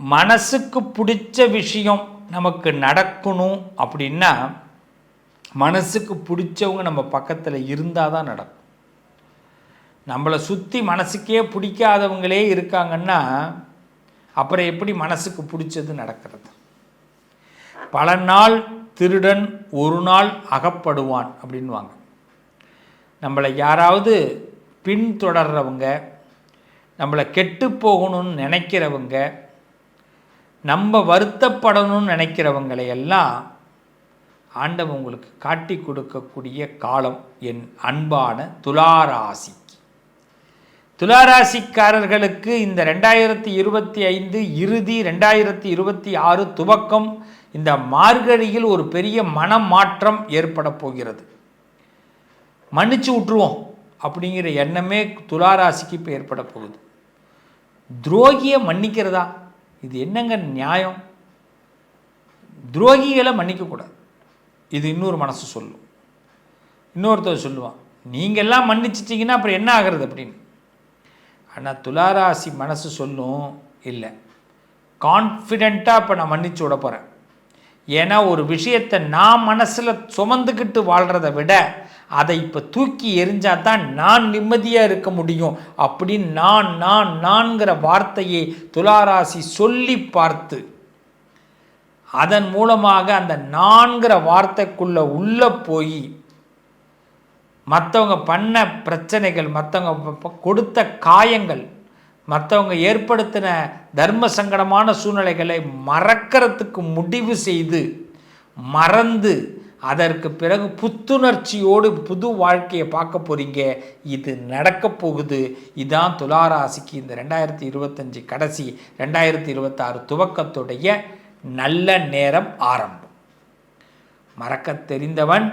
மனசுக்கு பிடிச்ச விஷயம் நமக்கு நடக்கணும் அப்படின்னா மனசுக்கு பிடிச்சவங்க நம்ம பக்கத்தில் இருந்தால் தான் நடக்கும். நம்மளை சுற்றி மனசுக்கே பிடிக்காதவங்களே இருக்காங்கன்னா அப்புறம் எப்படி மனசுக்கு பிடிச்சது நடக்கிறது? பல நாள் திருடன் ஒரு நாள் அகப்படுவான் அப்படின்வாங்க நம்மளை யாராவது பின்தொடர்றவங்க நம்மளை கெட்டு போகணும்னு நினைக்கிறவங்க நம்ம வருத்தப்படணும்னு நினைக்கிறவங்களை எல்லாம் ஆண்டவன் உங்களுக்கு காட்டி கொடுக்கக்கூடிய காலம் என் அன்பான துளாராசி துளாராசிக்காரர்களுக்கு இந்த ரெண்டாயிரத்தி இருபத்தி ஐந்து இறுதி ரெண்டாயிரத்தி இருபத்தி ஆறு துவக்கம் இந்த மார்கழியில் ஒரு பெரிய மனமாற்றம் ஏற்பட போகிறது. மன்னிச்சு விட்டுருவோம் அப்படிங்கிற எண்ணமே துளாராசிக்கு இப்போ ஏற்பட போகுது. துரோகியை மன்னிக்கிறதா? இது என்னங்க நியாயம்? துரோகிகளை மன்னிக்கக்கூடாது. இது இன்னொரு மனசு சொல்லும். இன்னொருத்தர் சொல்லுவான் நீங்கள்லாம் மன்னிச்சிட்டிங்கன்னா அப்புறம் என்ன ஆகிறது? அப்படின்னு. ஆனால் துளாராசி மனசு சொல்லும் இல்லை. கான்ஃபிடெண்ட்டாக இப்போ நான் மன்னிச்சு விட போகிறேன் ஏன்னா ஒரு விஷயத்தை நான் மனசில் சுமந்துக்கிட்டு வாழ்கிறத விட அதை இப்போ தூக்கி எரிஞ்சால் தான் நான் நிம்மதியாக இருக்க முடியும் அப்படின்னு நான் நான் நான்கிற வார்த்தையை துளாராசி சொல்லி பார்த்து அதன் மூலமாக அந்த நான்கிற வார்த்தைக்குள்ளே உள்ளே போய் மற்றவங்க பண்ண பிரச்சனைகள் மற்றவங்க கொடுத்த காயங்கள் மற்றவங்க ஏற்படுத்தின தர்ம சங்கடமான சூழ்நிலைகளை மறக்கிறதுக்கு முடிவு செய்து மறந்து அதற்கு பிறகு புத்துணர்ச்சியோடு புது வாழ்க்கையை பார்க்க போகிறீங்க இது நடக்க போகுது. இதான் துளாராசிக்கு இந்த ரெண்டாயிரத்தி இருபத்தஞ்சி கடைசி ரெண்டாயிரத்தி இருபத்தாறு துவக்கத்துடைய நல்ல நேரம் ஆரம்பம். மறக்க தெரிந்தவன்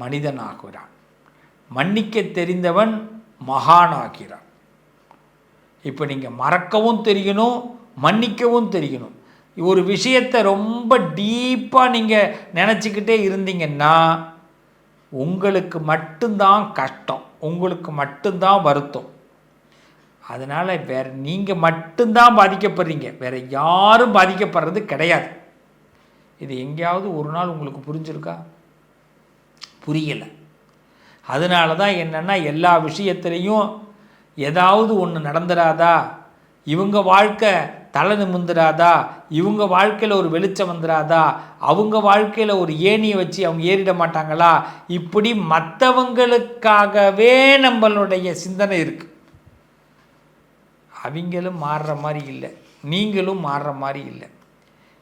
மனிதனாகிறான் மன்னிக்க தெரிந்தவன் மகானாகிறான் இப்போ நீங்கள் மறக்கவும் தெரியணும் மன்னிக்கவும் தெரியணும். ஒரு விஷயத்தை ரொம்ப டீப்பாக நீங்கள் நினச்சிக்கிட்டே இருந்தீங்கன்னா உங்களுக்கு மட்டும்தான் கஷ்டம். உங்களுக்கு மட்டும்தான் வருத்தம். அதனால் வேறு நீங்கள் மட்டும்தான் பாதிக்கப்படுறீங்க. வேறு யாரும் பாதிக்கப்படுறது கிடையாது. இது எங்கேயாவது ஒரு நாள் உங்களுக்கு புரிஞ்சிருக்கா? புரியலை. அதனால தான் என்னென்னா எல்லா விஷயத்துலேயும் ஏதாவது ஒன்று நடந்துடாதா இவங்க வாழ்க்கை தலை நிமிந்துடாதா இவங்க வாழ்க்கையில் ஒரு வெளிச்சம் வந்துடாதா? அவங்க வாழ்க்கையில் ஒரு ஏணியை வச்சு அவங்க ஏறிட மாட்டாங்களா? இப்படி மற்றவங்களுக்காகவே நம்மளுடைய சிந்தனை இருக்குது அவங்களும் மாறுற மாதிரி இல்லை. நீங்களும் மாறுற மாதிரி இல்லை.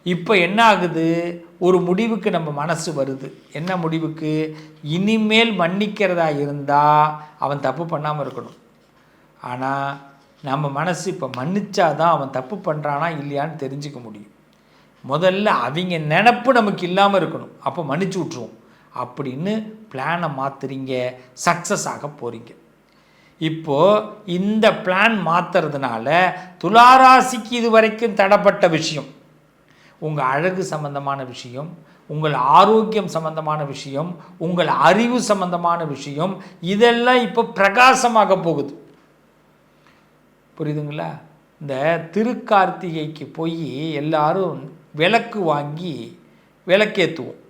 இப்போ என்ன ஆகுது? ஒரு முடிவுக்கு நம்ம மனசு வருது. என்ன முடிவுக்கு? இனிமேல் மன்னிக்கிறதா இருந்தால் அவன் தப்பு பண்ணாமல் இருக்கணும். ஆனால் நம்ம மனசு இப்போ மன்னிச்சாதான் அவன் தப்பு பண்ணுறானா இல்லையான்னு தெரிஞ்சுக்க முடியும். முதல்ல அவங்க நினப்பு நமக்கு இல்லாமல் இருக்கணும். அப்போ மன்னிச்சு விட்ருவோம் அப்படின்னு பிளானை மாற்றுறீங்க சக்ஸஸ் ஆக போகிறீங்க இப்போது இந்த பிளான் மாற்றுறதுனால துளாராசிக்கு இது வரைக்கும் தடப்பட்ட விஷயம் உங்கள் அழகு சம்பந்தமான விஷயம் உங்கள் ஆரோக்கியம் சம்பந்தமான விஷயம் உங்கள் அறிவு சம்பந்தமான விஷயம் இதெல்லாம் இப்போ பிரகாசமாக போகுது. புரியுதுங்களா? இந்த திருக்கார்த்திகைக்கு போய் எல்லாரும் விளக்கு வாங்கி விளக்கேற்றுவோம்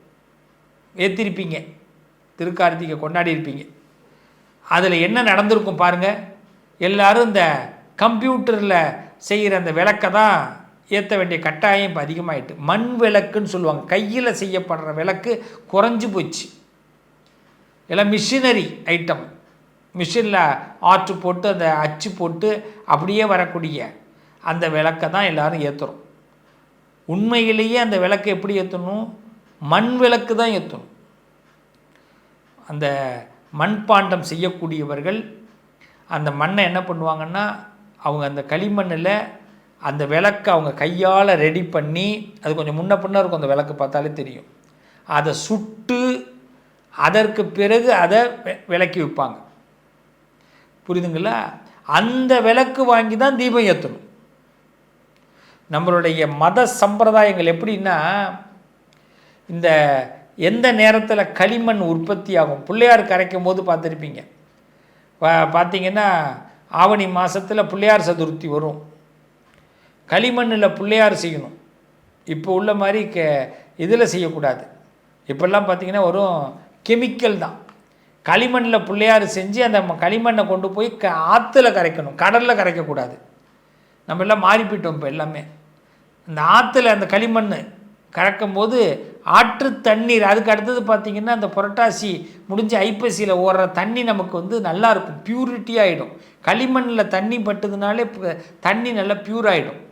ஏற்றிருப்பீங்க திருக்கார்த்திகை கொண்டாடி இருப்பீங்க. அதில் என்ன நடந்திருக்கும் பாருங்கள் எல்லாரும் இந்த கம்ப்யூட்டரில் செய்கிற அந்த விளக்கை தான் ஏற்ற வேண்டிய கட்டாயம் இப்போ அதிகமாகிட்டு மண் விளக்குன்னு சொல்லுவாங்க. கையில் செய்யப்படுற விளக்கு குறைஞ்சி போச்சு. எல்லாம் மிஷினரி ஐட்டம். மிஷினில் ஆற்று போட்டு அந்த அச்சு போட்டு அப்படியே வரக்கூடிய அந்த விளக்கை தான் எல்லோரும் ஏற்றுறோம் உண்மையிலேயே அந்த விளக்கை எப்படி ஏற்றணும் மண் விளக்கு தான் ஏற்றணும் அந்த மண்பாண்டம் செய்யக்கூடியவர்கள் அந்த மண்ணை என்ன பண்ணுவாங்கன்னா அவங்க அந்த களிமண்ணில் அந்த விளக்கை அவங்க கையால் ரெடி பண்ணி அது கொஞ்சம் முன்ன பின்ன இருக்கும் அந்த விளக்கு பார்த்தாலே தெரியும். அதை சுட்டு அதற்கு பிறகு அதை விளக்கி வைப்பாங்க. புரியுதுங்களா? அந்த விளக்கு வாங்கி தான் தீபம் ஏற்றணும் நம்மளுடைய மத சம்பிரதாயங்கள் எப்படின்னா இந்த எந்த நேரத்தில் களிமண் உற்பத்தி ஆகும்? பிள்ளையார் கரைக்கும் போது பார்த்துருப்பீங்க பார்த்தீங்கன்னா ஆவணி மாதத்தில் பிள்ளையார் சதுர்த்தி வரும். களிமண்ணில் பிள்ளையார் செய்யணும். இப்போ உள்ள மாதிரி கே இதில் செய்யக்கூடாது. இப்போல்லாம் பார்த்தீங்கன்னா வரும் கெமிக்கல் தான். களிமண்ணில் பிள்ளையார் செஞ்சு அந்த ம- களிமண்ணை கொண்டு போய் க ஆற்றுல கரைக்கணும். கடலில் கரைக்கக்கூடாது. நம்ம எல்லாம் மாறி போயிட்டோம் இப்போ எல்லாமே. அந்த ஆற்றுல அந்த களிமண் கறக்கும் போது ஆற்று தண்ணீர் அதுக்கு அடுத்தது பார்த்திங்கன்னா அந்த புரட்டாசி முடிஞ்சு ஐப்பசியில் ஓடுற தண்ணி நமக்கு வந்து நல்லா இருக்கும். பியூரிட்டி ஆகிடும் களிமண்ணில் தண்ணி பட்டதுனாலே தண்ணி நல்லா பியூர் ஆகிடும்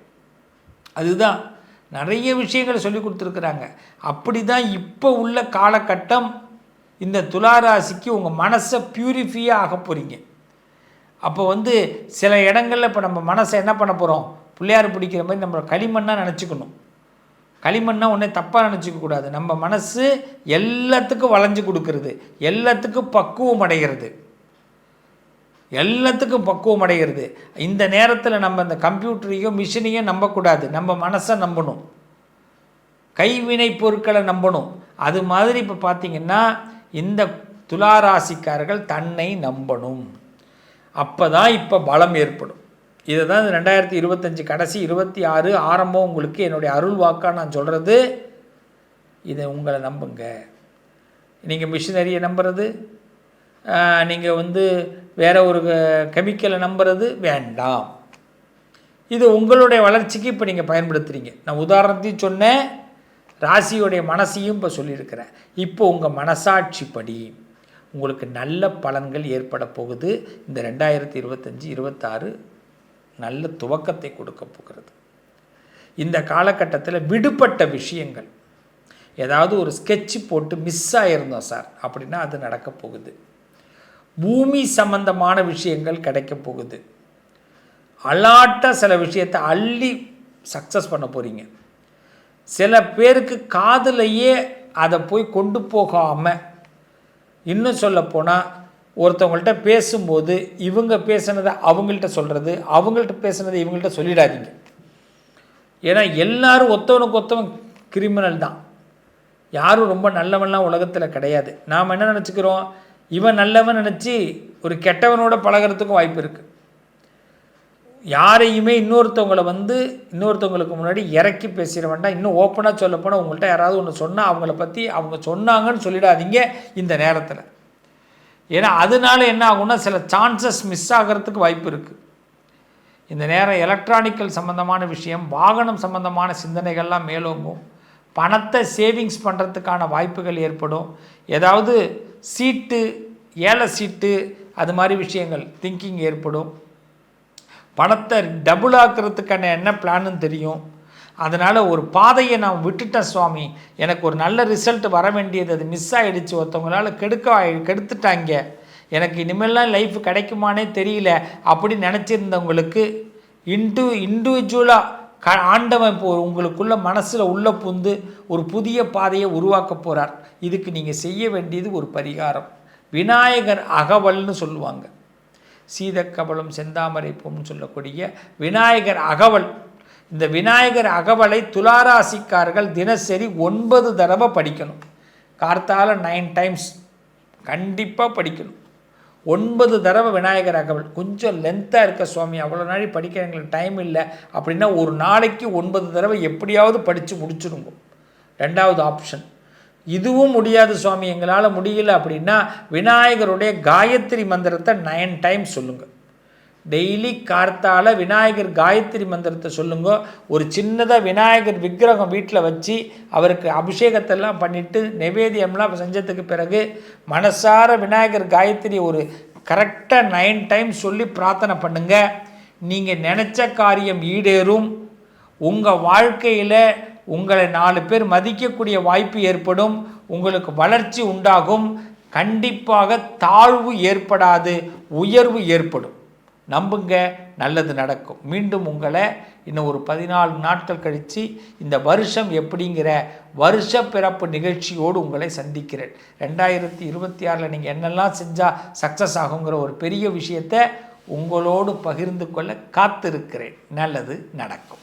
அதுதான். நிறைய விஷயங்களை சொல்லி கொடுத்துருக்குறாங்க. அப்படி தான் இப்போ உள்ள காலகட்டம் இந்த துளாராசிக்கு உங்கள் மனசை பியூரிஃபையாக ஆக போகிறீங்க அப்போ வந்து சில இடங்களில் இப்போ நம்ம மனசை என்ன பண்ண போகிறோம் பிள்ளையார் பிடிக்கிற மாதிரி நம்ம களிமண்ணாக நினச்சிக்கணும். களிமண்ணா ஒன்றே தப்பாக நினச்சிக்கக்கூடாது நம்ம மனசு எல்லாத்துக்கும் வளைஞ்சு கொடுக்கறது. எல்லாத்துக்கும் பக்குவம் அடைகிறது. எல்லாத்துக்கும் பக்குவம் அடைகிறது. இந்த நேரத்தில் நம்ம இந்த கம்ப்யூட்டரையோ மிஷினையோ நம்பக்கூடாது. நம்ம மனசை நம்பணும். கைவினை பொருட்களை நம்பணும். அது மாதிரி இப்போ பார்த்தீங்கன்னா இந்த துளாராசிக்காரர்கள் தன்னை நம்பணும். அப்போ தான் இப்போ பலம் ஏற்படும். இதை தான் ரெண்டாயிரத்தி இருபத்தஞ்சி கடைசி இருபத்தி ஆறு ஆரம்பம் உங்களுக்கு என்னுடைய அருள் வாக்காக நான் சொல்கிறது இதை உங்களை நம்புங்க. நீங்கள் மிஷினரியை நம்புறது. நீங்கள் வந்து வேற ஒரு கெமிக்கலை நம்புறது வேண்டாம். இது உங்களுடைய வளர்ச்சிக்கு இப்போ நீங்கள் பயன்படுத்துகிறீங்க நான் உதாரணத்தையும் சொன்னேன். ராசியுடைய மனசையும் இப்போ சொல்லியிருக்கிறேன். இப்போ உங்கள் மனசாட்சிப்படி உங்களுக்கு நல்ல பலன்கள் ஏற்பட போகுது. இந்த ரெண்டாயிரத்தி இருபத்தஞ்சி இருபத்தாறு நல்ல துவக்கத்தை கொடுக்க போகிறது. இந்த காலகட்டத்தில் விடுபட்ட விஷயங்கள். ஏதாவது ஒரு ஸ்கெட்ச் போட்டு மிஸ் ஆகிருந்தோம் சார் அப்படின்னா அது நடக்க போகுது. பூமி சம்பந்தமான விஷயங்கள் கிடைக்க போகுது. அலாட்ட சில விஷயத்தை அள்ளி சக்ஸஸ் பண்ண போகிறீங்க சில பேருக்கு காதலையே அதை போய் கொண்டு போகாமல் இன்னும் சொல்லப்போனால் ஒருத்தவங்கள்ட்ட பேசும்போது இவங்க பேசுனதை அவங்கள்ட்ட சொல்கிறது அவங்கள்ட்ட பேசுனதை இவங்கள்ட்ட சொல்லிடாதீங்க. ஏன்னா எல்லாரும் ஒத்தவனுக்கு ஒத்தவன் கிரிமினல் தான். யாரும் ரொம்ப நல்லவன்லாம் உலகத்தில் கிடையாது. நாம் என்ன நினச்சிக்கிறோம்? இவன் நல்லவன் நினச்சி ஒரு கெட்டவனோட பழகுறதுக்கும் வாய்ப்பு இருக்குது யாரையுமே இன்னொருத்தவங்களை வந்து இன்னொருத்தவங்களுக்கு முன்னாடி இறக்கி பேசிட வேண்டாம். இன்னும் ஓப்பனாக சொல்லப்போனால் உங்கள்கிட்ட யாராவது ஒன்று சொன்னால் அவங்கள பற்றி அவங்க சொன்னாங்கன்னு சொல்லிடாதீங்க இந்த நேரத்தில். ஏன்னா அதனால என்ன ஆகும்னா சில சான்சஸ் மிஸ் ஆகிறதுக்கு வாய்ப்பு இருக்குது இந்த நேரம் எலக்ட்ரானிக்கல் சம்மந்தமான விஷயம் வாகனம் சம்மந்தமான சிந்தனைகள்லாம் மேலோங்கும். பணத்தை சேவிங்ஸ் பண்ணுறதுக்கான வாய்ப்புகள் ஏற்படும். ஏதாவது சீட்டு ஏழை சீட்டு அது மாதிரி விஷயங்கள் திங்கிங் ஏற்படும். பணத்தை டபுள் ஆக்கிறதுக்கான என்ன பிளான்னு தெரியும்? அதனால் ஒரு பாதையை நான் விட்டுட்டேன் சுவாமி. எனக்கு ஒரு நல்ல ரிசல்ட் வர வேண்டியது அது மிஸ் ஆகிடுச்சு ஒருத்தவங்களால கெடுக்க கெடுத்துட்டாங்க. எனக்கு இனிமேல்லாம் லைஃப் கிடைக்குமானே தெரியல அப்படின்னு நினச்சிருந்தவங்களுக்கு இன்டு இண்டிவிஜுவலாக க ஆண்டவன் இப்போ உங்களுக்குள்ள மனசில் உள்ள புந்து ஒரு புதிய பாதையை உருவாக்க போகிறார் இதுக்கு நீங்கள் செய்ய வேண்டியது ஒரு பரிகாரம். விநாயகர் அகவல்னு சொல்லுவாங்க. சீதக்கபலம் செந்தாமரை பூன்னு சொல்லக்கூடிய விநாயகர் அகவல். இந்த விநாயகர் அகவலை துளாராசிக்கார்கள் தினசரி ஒன்பது தடவை படிக்கணும். கார்த்தால நைன் டைம்ஸ் கண்டிப்பாக படிக்கணும். ஒன்பது தடவை விநாயகர் அகவல். கொஞ்சம் லென்த்தாக இருக்க சுவாமி அவ்வளோ நாளை படிக்க எங்களுக்கு டைம் இல்லை. அப்படின்னா ஒரு நாளைக்கு ஒன்பது தடவை எப்படியாவது படித்து முடிச்சிடுங்க. ரெண்டாவது ஆப்ஷன் இதுவும் முடியாது சுவாமி எங்களால் முடியல அப்படின்னா விநாயகருடைய காயத்ரி மந்திரத்தை நைன் டைம் சொல்லுங்கள் டெய்லி கார்த்தால விநாயகர் காயத்ரி மந்திரத்தை சொல்லுங்க. ஒரு சின்னதாக விநாயகர் விக்கிரகம் வீட்டில் வச்சு அவருக்கு அபிஷேகத்தெல்லாம் பண்ணிவிட்டு நெவேதியம்லாம் செஞ்சதுக்கு பிறகு மனசார விநாயகர் காயத்ரி ஒரு கரெக்டாக நைன் டைம் சொல்லி பிரார்த்தனை பண்ணுங்கள் நீங்கள் நினச்ச காரியம் ஈடேறும். உங்கள் வாழ்க்கையில் உங்களை நாலு பேர் மதிக்கக்கூடிய வாய்ப்பு ஏற்படும் உங்களுக்கு வளர்ச்சி உண்டாகும் கண்டிப்பாக தாழ்வு ஏற்படாது உயர்வு ஏற்படும். நம்புங்க நல்லது நடக்கும். மீண்டும் உங்களை இன்னும் ஒரு பதினாலு நாட்கள் கழித்து இந்த வருஷம் எப்படிங்கிற வருஷ பிறப்பு நிகழ்ச்சியோடு உங்களை சந்திக்கிறேன். ரெண்டாயிரத்தி இருபத்தி ஆறில் நீங்கள் என்னெல்லாம் செஞ்சால் சக்ஸஸ் ஆகுங்கிற ஒரு பெரிய விஷயத்தை உங்களோடு பகிர்ந்து கொள்ள காத்திருக்கிறேன். நல்லது நடக்கும்.